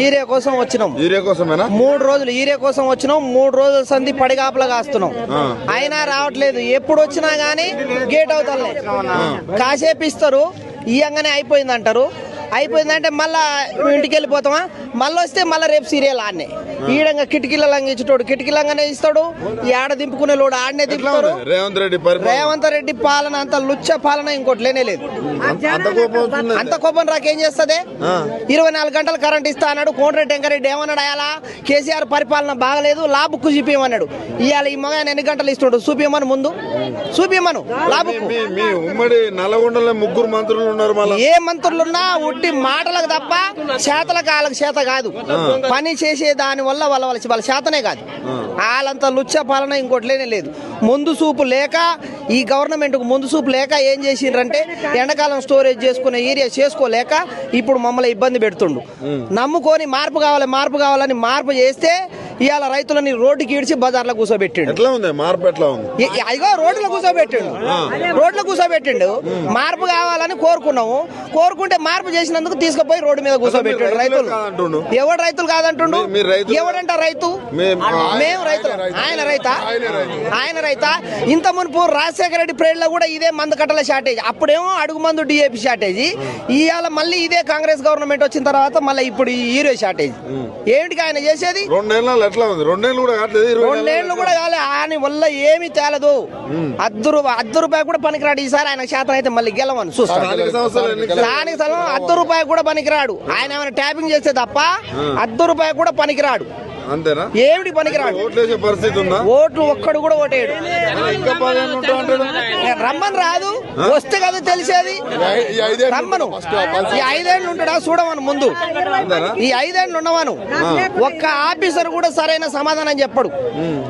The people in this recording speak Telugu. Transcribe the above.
ఈరియా కోసం వచ్చినాం. కోసమేనా? మూడు రోజులు ఈరియా కోసం వచ్చినాం మూడు రోజుల సంధి పడిగాపులా కాస్తున్నాం అయినా రావట్లేదు. ఎప్పుడు వచ్చినా గానీ గేట్ అవుతాలే కాసేపు ఇస్తారు ఇయ్యంగానే అయిపోయింది అంటారు అయిపోయిందంటే మళ్ళా ఇంటికి వెళ్ళిపోతామా మళ్ళీ వస్తే మళ్ళీ రేపు సీరియల్ ఆడనే. ఈడంగా కిటికీల లంగించేటోడు కిటికీలంగానే ఇస్తాడు. ఈ ఆడ దింపుకునే లోడు ఆడనే దింపుతారు ఉంది రేవంత్ రెడ్డి పరిపాలన. రేవంత్ రెడ్డి పాలన అంత లుచ్చ పాలన ఇంకోటి లేనే లేదు. అంత- కోపం వస్తుంది అంత కోపం రాకేం చేస్తుంది? ఇరవై నాలుగు గంటలు కరెంట్ ఇస్తా అన్నాడు. కోమటిరెడ్డి వెంకరెడ్డి ఏమన్నాడు? అయాలా కేసీఆర్ పరిపాలన బాగలేదు. లాబుక్కు చూపించమన్నాడు ఇవాళ ఈ మగ ఎన్ని గంటలు ఇస్తుండు చూపించమను ముందు. చూపించమను మీ ఉమ్మడి నల్గొండలో ముగ్గురు మంత్రులు ఉన్నారు మళ్ళీ. ఏ మంత్రులున్నా ఉట్టి మాటలకు తప్ప చేతలకు వాళ్ళకి చేత కాదు. పని చేసే దాని వల్ల వాళ్ళ వాళ్ళ వాళ్ళ చేతనే కాదు. వాళ్ళంత లుచ్చ పాలన ఇంకోటి లేనే లేదు. ముందు చూపు లేక ఈ గవర్నమెంట్కు ముందు చూపు లేక ఏం చేసిండ్రంటే ఎండాకాలం స్టోరేజ్ చేసుకునే ఏరియా చేసుకోలేక ఇప్పుడు మమ్మల్ని ఇబ్బంది పెడుతుండు. నమ్ముకొని మార్పు కావాలి మార్పు కావాలని మార్పు చేస్తే ఇవాళ రైతులని రోడ్డుకి ఈడ్చి బజార్లో కూర్చోబెట్టిండు ఎట్లా ఉంది? మార్పు ఎట్లా ఉంది? అదిగో రోడ్లో కూర్చోబెట్టిండు రోడ్లో కూర్చోబెట్టిండు మార్పు కావాలని కోరుకున్నాము. కోరుకుంటే మార్పు చేసినందుకు తీసుకుపోయి రోడ్డు మీద కూర్చోబెట్టిండు రైతులు. ఎవడు రైతులు కాదంటుండు? ఎవడంట రైతు? మేము రైతులు. ఆయన రైతా. ఆయన రైతా? ఇంత మునుపు రాజశేఖర రెడ్డి ప్రేడ్లో కూడా ఇదే మందు కట్టల షార్టేజ్. అప్పుడేమో అడుగు మందు డిఏపి షార్టేజ్. ఇవాళ మళ్ళీ ఇదే కాంగ్రెస్ గవర్నమెంట్ వచ్చిన తర్వాత మళ్ళీ ఇప్పుడు ఈ హీరో షార్టేజ్. ఏమిటికి ఆయన చేసేది? రెండేళ్ళు ఎట్లా ఉంది. రెండేళ్ళు కూడా కావట్లేదు ఇరవై. రెండేళ్ళు కూడా కాలే ఆయన వల్ల ఏమీ తేలదు. అద్దు రూపాయి అద్దు రూపాయి కూడా పనికిరాడు. ఈసారి ఆయన శాతం అయితే మళ్ళీ గెలవని చూస్తాను. స్థానిక స్థలం అద్దు రూపాయి కూడా పనికిరాడు. ఆయన ఏమైనా ట్యాపింగ్ చేస్తే తప్ప అద్దు రూపాయి కూడా పనికిరాడు. అంతేనా? ఏమిటి పనికిరాడు? ఓట్లేసే పరిస్థితి ఉందా? ఓట్లు ఒక్కడు కూడా ఓటేయడు. ఇంకా పదిహేను ఉంటా రమ్మని రాదు వస్తే కదా తెలిసేది. రమ్మను. ఈ ఐదేళ్ళు ఉంటాడా? చూడమను ముందు. ఈ ఐదేళ్ళు ఉండవను ఒక్క ఆఫీసర్ కూడా సరైన సమాధానం చెప్పడు.